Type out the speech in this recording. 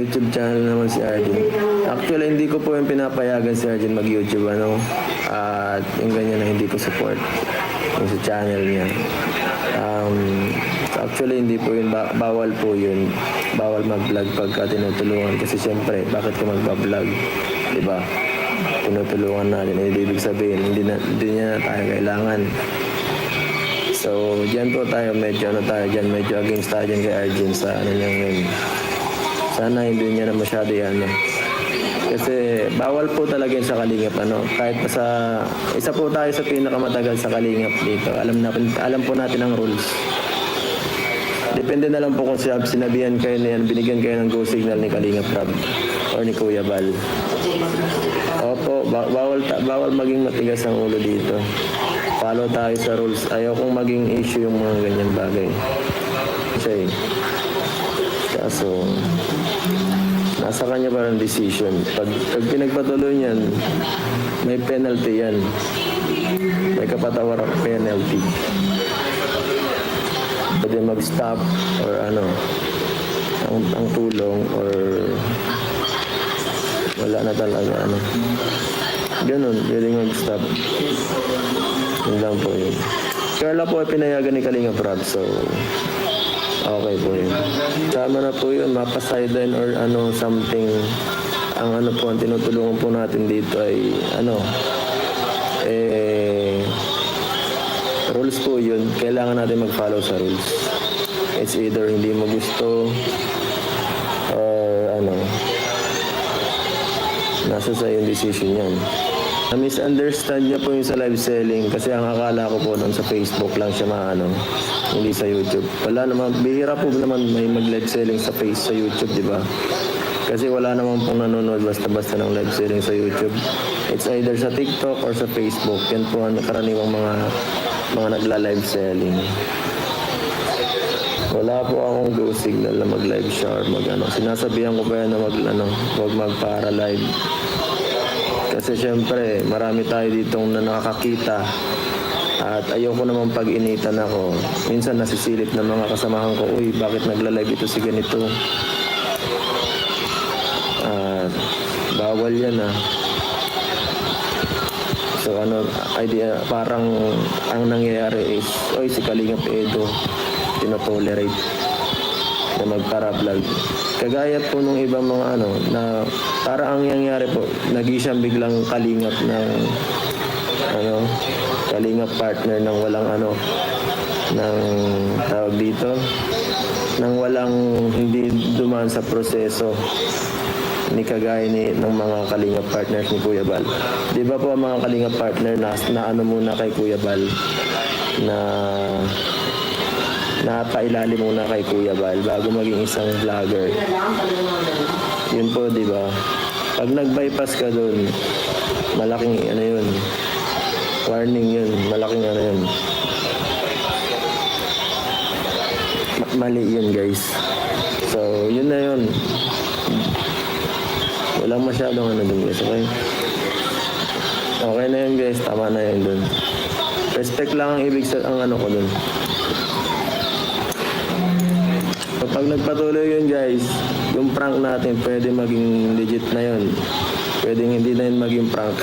YouTube channel naman si Arjun. Actually, hindi ko po yung pinapayagan si Arjun mag-YouTube, ano. At yung ganyan na hindi ko support yung sa channel niya. Um, actually, hindi po yun, ba- bawal po yun. Bawal mag-vlog pagka tinutulungan. Kasi syempre, bakit ka magbablog? Di ba? Tinutulungan natin. Eh, ibig sabihin, hindi, na, hindi niya na tayo kailangan. So, diyan po tayo, medyo ano tayo dyan, medyo against tayo dyan kay Arjun sa ano niya yun. Sana hindi niya na masyado yan. ano. Kasi bawal po talaga yun sa kalingap. Ano? Kahit pa sa, isa po tayo sa pinakamatagal sa kalingap dito. Alam, na, alam po natin ang rules. Depende na lang po kung sab- sinabihan kayo na yan, binigyan kayo ng go signal ni Kalingap Rob or ni Kuya Bal. Opo, ba- bawal, ta- bawal maging matigas ang ulo dito. Follow tayo sa rules. Ayaw kong maging issue yung mga ganyan bagay. Kasi, kaso, nasa kanya pa rin decision. Pag, pag pinagpatuloy niyan, may penalty yan. May kapatawar penalty. Pwede mag-stop or ano, ang, ang tulong or wala na talaga ano. Ganun, pwede mag-stop. Yun lang po yun. Carla po ay pinayagan ni Kalinga Prab, so okay po yun. Tama na po yun, mapa sideline or ano, something. Ang ano po, ang tinutulungan po natin dito ay ano, eh, rules po yun. Kailangan natin mag-follow sa rules. It's either hindi mo gusto or ano, nasa sa yung decision yan. Na-misunderstand niya po yung sa live selling kasi ang akala ko po noon sa Facebook lang siya maano, hindi sa YouTube. Wala naman, bihira po naman may mag-live selling sa face sa YouTube, di ba? Kasi wala naman pong nanonood basta-basta ng live selling sa YouTube. It's either sa TikTok or sa Facebook. Yan po ang karaniwang mga mga nagla-live selling. Wala po akong go signal na mag-live siya or mag-ano. Sinasabihan ko pa yan na mag, ano, huwag mag-para live. Kasi syempre, marami tayo ditong na nakakakita. At ayoko naman pag-initan ako. Minsan nasisilip ng mga kasamahan ko, uy, bakit nagla-live ito si ganito? At bawal yan ah. So ano, idea, parang ang nangyayari is, oy, si Kalingap Edo, tinotolerate na magpara-vlog. Kagaya po nung ibang mga ano, na para ang nangyayari po, naging siyang biglang kalingap ng ano, kalingap partner ng walang ano, ng tawag dito, ng walang hindi dumaan sa proseso ni kagaya ni ng mga kalingap partners ni Kuya Bal. 'Di ba po ang mga kalingap partner na, na ano muna kay Kuya Bal na napailalim muna kay Kuya Bal bago maging isang vlogger. Yun po, 'di ba? Pag nag-bypass ka doon, malaking ano 'yun. Warning 'yun, malaking ano 'yun. Ma- mali 'yun, guys. So, yun na 'yun. Walang masyadong ano dun guys, okay? Okay na yun guys, tama na yun dun. Respect lang ang ibig sa ang ano ko dun. So, pag nagpatuloy yun guys, yung prank natin pwede maging legit na yun. Pwede hindi na yun maging prank.